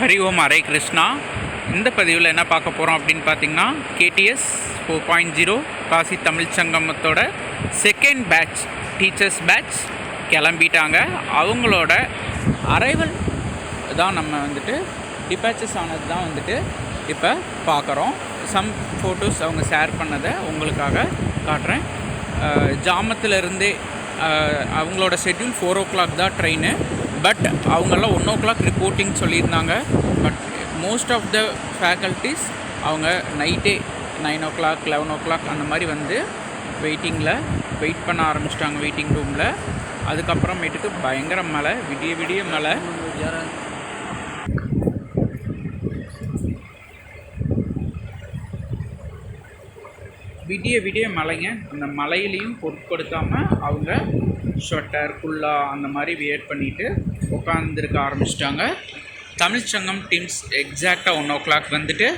ஹரி ஓம் ஹரே கிருஷ்ணா. இந்த பதிவில் என்ன பார்க்க போகிறோம் அப்படின்னு பார்த்தீங்கன்னா KTS four point zero Kashi Tamil சங்கமத்தோட second batch teachers batch கிளம்பிட்டாங்க. அவங்களோட அரைவல் தான் நம்ம வந்துட்டு டிபேச்சஸ் ஆனது தான் வந்துட்டு இப்போ பார்க்குறோம். சம் ஃபோட்டோஸ் அவங்க ஷேர் பண்ணதை உங்களுக்காக காட்டுறேன். ஜாமத்திலருந்தே அவங்களோட ஷெட்யூல் ஃபோர் ஓ கிளாக் தான் ட்ரெயின் பட் அவங்கெல்லாம் ஒன் ஓ கிளாக் ரிப்போர்ட்டிங் சொல்லியிருந்தாங்க. But most of the faculties அவங்க நைட்டே nine o'clock eleven o'clock அந்த மாதிரி வந்து வெயிட்டிங்கில் வெயிட் பண்ண ஆரம்பிச்சிட்டாங்க வெயிட்டிங் ரூமில் அதுக்கப்புறமேட்டுக்கு பயங்கர மழை விடிய விடிய மழை. விடிய விடிய மலைங்க அந்த மலையிலையும் பொருட்படுத்தாமல் அவங்க ஸ்வெட்டர் குல்லா அந்த மாதிரி வியர் பண்ணிவிட்டு உட்காந்துருக்க ஆரம்பிச்சிட்டாங்க. தமிழ் சங்கம் டீம்ஸ் எக்ஸாக்டாக ஒன் ஓ கிளாக் வந்துட்டு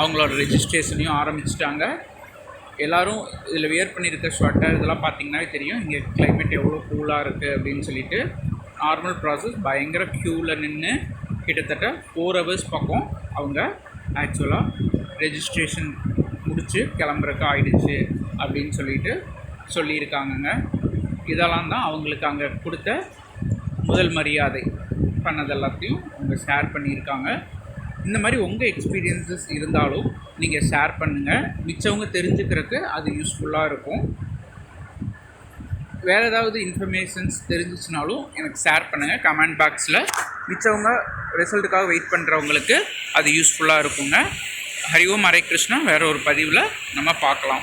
அவங்களோட ரெஜிஸ்ட்ரேஷனையும் ஆரம்பிச்சிட்டாங்க. எல்லோரும் இதில் வியர் பண்ணியிருக்க ஸ்வெட்டர் இதெல்லாம் பார்த்தீங்கன்னாவே தெரியும். இங்கே கிளைமேட் எவ்வளோ கூலாக இருக்குது அப்படின்னு சொல்லிட்டு நார்மல் ப்ராசஸ் பயங்கர க்யூவில் நின்று கிட்டத்தட்ட ஃபோர் ஹவர்ஸ் பக்கம் அவங்க ஆக்சுவலாக ரெஜிஸ்ட்ரேஷன் முடித்து கிளம்புறக்கு ஆயிடுச்சு அப்படின்னு சொல்லிட்டு சொல்லியிருக்காங்கங்க. இதெல்லாம் தான் அவங்களுக்கு அங்கே கொடுத்த முதல் மரியாதை. பண்ணது எல்லாத்தையும் அவங்க ஷேர் பண்ணியிருக்காங்க. இந்த மாதிரி உங்கள் எக்ஸ்பீரியன்ஸஸ் இருந்தாலும் நீங்கள் ஷேர் பண்ணுங்கள் மிச்சவங்க தெரிஞ்சுக்கிறதுக்கு அது யூஸ்ஃபுல்லாக இருக்கும். வேறு ஏதாவது இன்ஃபர்மேஷன்ஸ் தெரிஞ்சிச்சுனாலும் எனக்கு ஷேர் பண்ணுங்கள் கமெண்ட் பாக்ஸில் மிச்சவங்க ரிசல்ட்டுக்காக வெயிட் பண்ணுறவங்களுக்கு அது யூஸ்ஃபுல்லாக இருக்குங்க. ஹரி ஓம் ஹரே கிருஷ்ணா வேறு ஒரு பதிவில் நம்ம பார்க்கலாம்.